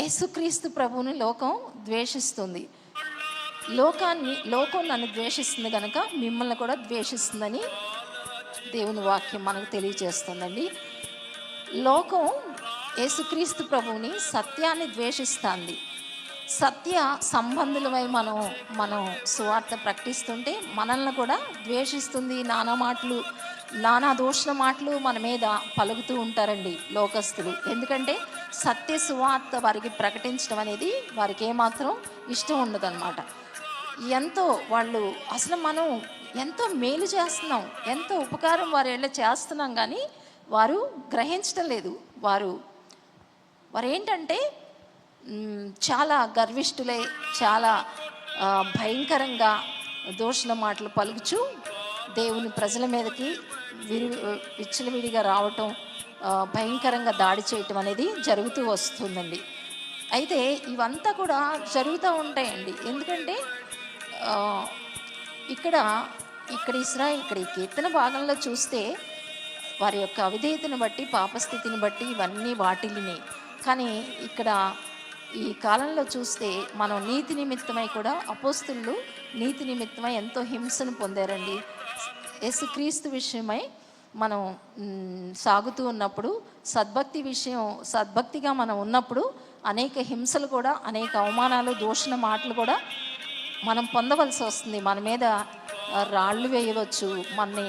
యేసుక్రీస్తు ప్రభువుని లోకం ద్వేషిస్తుంది. లోకాన్ని లోకం నన్ను ద్వేషిస్తుంది కనుక మిమ్మల్ని కూడా ద్వేషిస్తుందని దేవుని వాక్యం మనకు తెలియజేస్తుందండి. లోకం యేసుక్రీస్తు ప్రభువుని సత్యాన్ని ద్వేషిస్తుంది. సత్య సంబంధులమై మనం మనం సువార్త ప్రకటిస్తుంటే మనల్ని కూడా ద్వేషిస్తుంది. నానా మాటలు నానా దూషణ మాటలు మన మీద పలుకుతూ ఉంటారండి లోకస్తులు. ఎందుకంటే సత్య సువార్త వారికి ప్రకటించడం అనేది వారికి ఏమాత్రం ఇష్టం ఉండదన్నమాట. ఎంతో వాళ్ళు అసలు మనం ఎంతో మేలు చేస్తున్నాం ఎంతో ఉపకారం వారి ఏళ్ళ చేస్తున్నాం కానీ వారు గ్రహించడం లేదు. వారు వారు ఏంటంటే చాలా గర్విష్ఠులే చాలా భయంకరంగా దూషణ మాటలు పలుకుచు దేవుని ప్రజల మీదకి విరి విచ్చలవిడిగా రావటం భయంకరంగా దాడి చేయటం అనేది జరుగుతూ వస్తుందండి. అయితే ఇవంతా కూడా జరుగుతూ ఉంటాయండి. ఎందుకంటే ఇక్కడ ఇక్కడ ఇస్రా ఇక్కడ ఈ కీర్తన భాగంలో చూస్తే వారి యొక్క అవిధేయతను బట్టి పాపస్థితిని బట్టి ఇవన్నీ వాటిల్ని కానీ ఇక్కడ ఈ కాలంలో చూస్తే మనం నీతి నిమిత్తమై కూడా అపోస్తులు నీతి నిమిత్తమై ఎంతో హింసను పొందారండి. యేసుక్రీస్తు విషయమై మనం సాగుతూ ఉన్నప్పుడు సద్భక్తి విషయం సద్భక్తిగా మనం ఉన్నప్పుడు అనేక హింసలు కూడా అనేక అవమానాలు దూషణ మాటలు కూడా మనం పొందవలసి వస్తుంది. మన మీద రాళ్ళు వేయవచ్చు మనని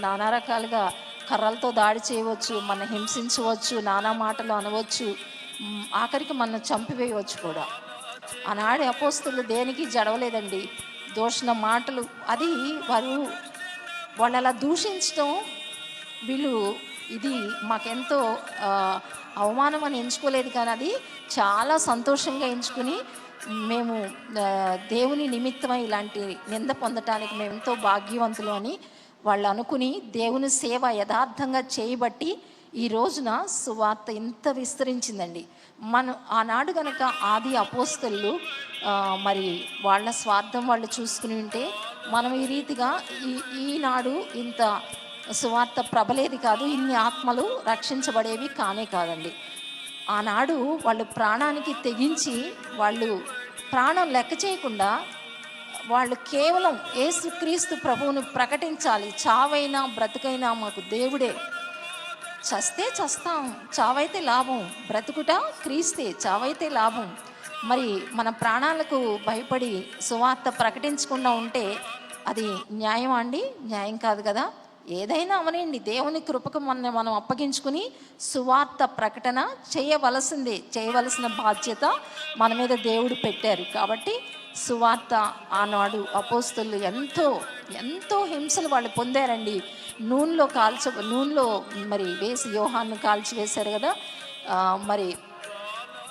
నానా రకాలుగా కర్రలతో దాడి చేయవచ్చు మన హింసించవచ్చు నానా మాటలు అనవచ్చు ఆఖరికి మనం చంపివేయవచ్చు కూడా. ఆనాడు అపోస్తులు దేనికి జడవలేదండి? దూషణ మాటలు. అది వారు వాళ్ళు అలా దూషించడం వీళ్ళు ఇది మాకెంతో అవమానం అని ఎంచుకోలేదు కానీ అది చాలా సంతోషంగా ఎంచుకుని మేము దేవుని నిమిత్తమై ఇలాంటి నింద పొందటానికి మేము ఎంతో భాగ్యవంతులు అని వాళ్ళు అనుకుని దేవుని సేవ యథార్థంగా చేయబట్టి ఈ రోజున సువార్త ఇంత విస్తరించిందండి. మనం ఆనాడు గనక ఆది అపోస్తలు మరి వాళ్ళ స్వార్థం వాళ్ళు చూసుకుని ఉంటే మనం ఈ రీతిగా ఈ ఈనాడు ఇంత సువార్త ప్రబలేది కాదు ఇన్ని ఆత్మలు రక్షించబడేవి కానే కాదండి. ఆనాడు వాళ్ళు ప్రాణానికి తెగించి వాళ్ళు ప్రాణం లెక్క చేయకుండా వాళ్ళు కేవలం ఏసుక్రీస్తు ప్రభువును ప్రకటించాలి. చావైనా బ్రతుకైనా మాకు దేవుడే. చస్తే చస్తాం చావైతే లాభం బ్రతుకుట క్రీస్తే చావైతే లాభం. మరి మన ప్రాణాలకు భయపడి సువార్త ప్రకటించకుండా ఉంటే అది న్యాయం అండి? న్యాయం కాదు కదా? ఏదైనా అవనండి దేవుని కృపకు మన మనం అప్పగించుకుని సువార్త ప్రకటన చేయవలసిందే చేయవలసిన బాధ్యత మన మీద దేవుడు పెట్టారు. కాబట్టి సువార్త ఆనాడు అపోస్తులు ఎంతో ఎంతో హింసలు వాళ్ళు పొందారండి. నూనెలో కాల్చ నూనెలో మరి వేసి యోహాన్ని కాల్చి వేశారు కదా మరి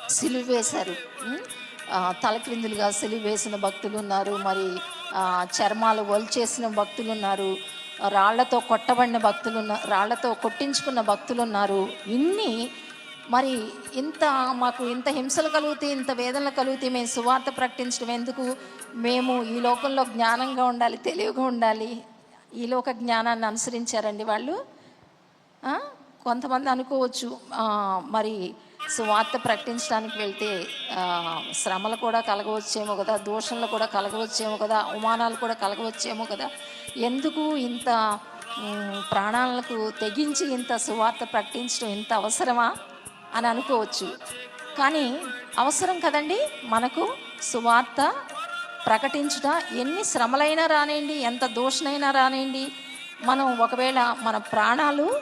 సిలువ వేశారు. తలక్రిందులుగా సిలువ వేసిన భక్తులు ఉన్నారు మరి చర్మాలు వల్చేసిన భక్తులు ఉన్నారు. రాళ్ళతో కొట్టబడిన భక్తులు రాళ్ళతో కొట్టించుకున్న భక్తులు ఉన్నారు ఇన్ని మరి ఇంత మాకు ఇంత హింసలు కలుగుతాయి ఇంత వేదనలు కలుగుతాయి మేము సువార్త ప్రకటించడం ఎందుకు? మేము ఈ లోకంలో జ్ఞానంగా ఉండాలి తెలివిగా ఉండాలి. ఈ లోక జ్ఞానాన్ని అనుసరించారండి వాళ్ళు. కొంతమంది అనుకోవచ్చు మరి సువార్త ప్రకటించడానికి వెళ్తే శ్రమలు కూడా కలగవచ్చేమో కదా దోషణలు కూడా కలగవచ్చేమో కదా అవమానాలు కూడా కలగవచ్చేమో కదా. ఎందుకు ఇంత ప్రాణాలకు తెగించి ఇంత సువార్త ప్రకటించడం ఇంత అవసరమా అని అనుకోవచ్చు. కానీ అవసరం కదండి మనకు సువార్త ప్రకటించుట. ఎన్ని శ్రమలైనా రానివ్వండి ఎంత దోషణైనా రానివ్వండి మనం ఒకవేళ మన ప్రాణాలు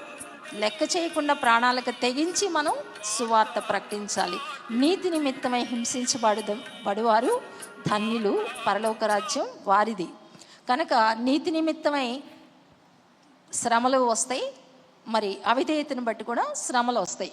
లెక్క చేయకుండా ప్రాణాలకు తెగించి మనం సువార్త ప్రకటించాలి. నీతి నిమిత్తమై హింసించబడు పడువారు ధన్యులు పరలోక రాజ్యం వారిది. కనుక నీతి నిమిత్తమై శ్రమలు వస్తాయి మరి అవిధేయతను బట్టి కూడా శ్రమలు వస్తాయి.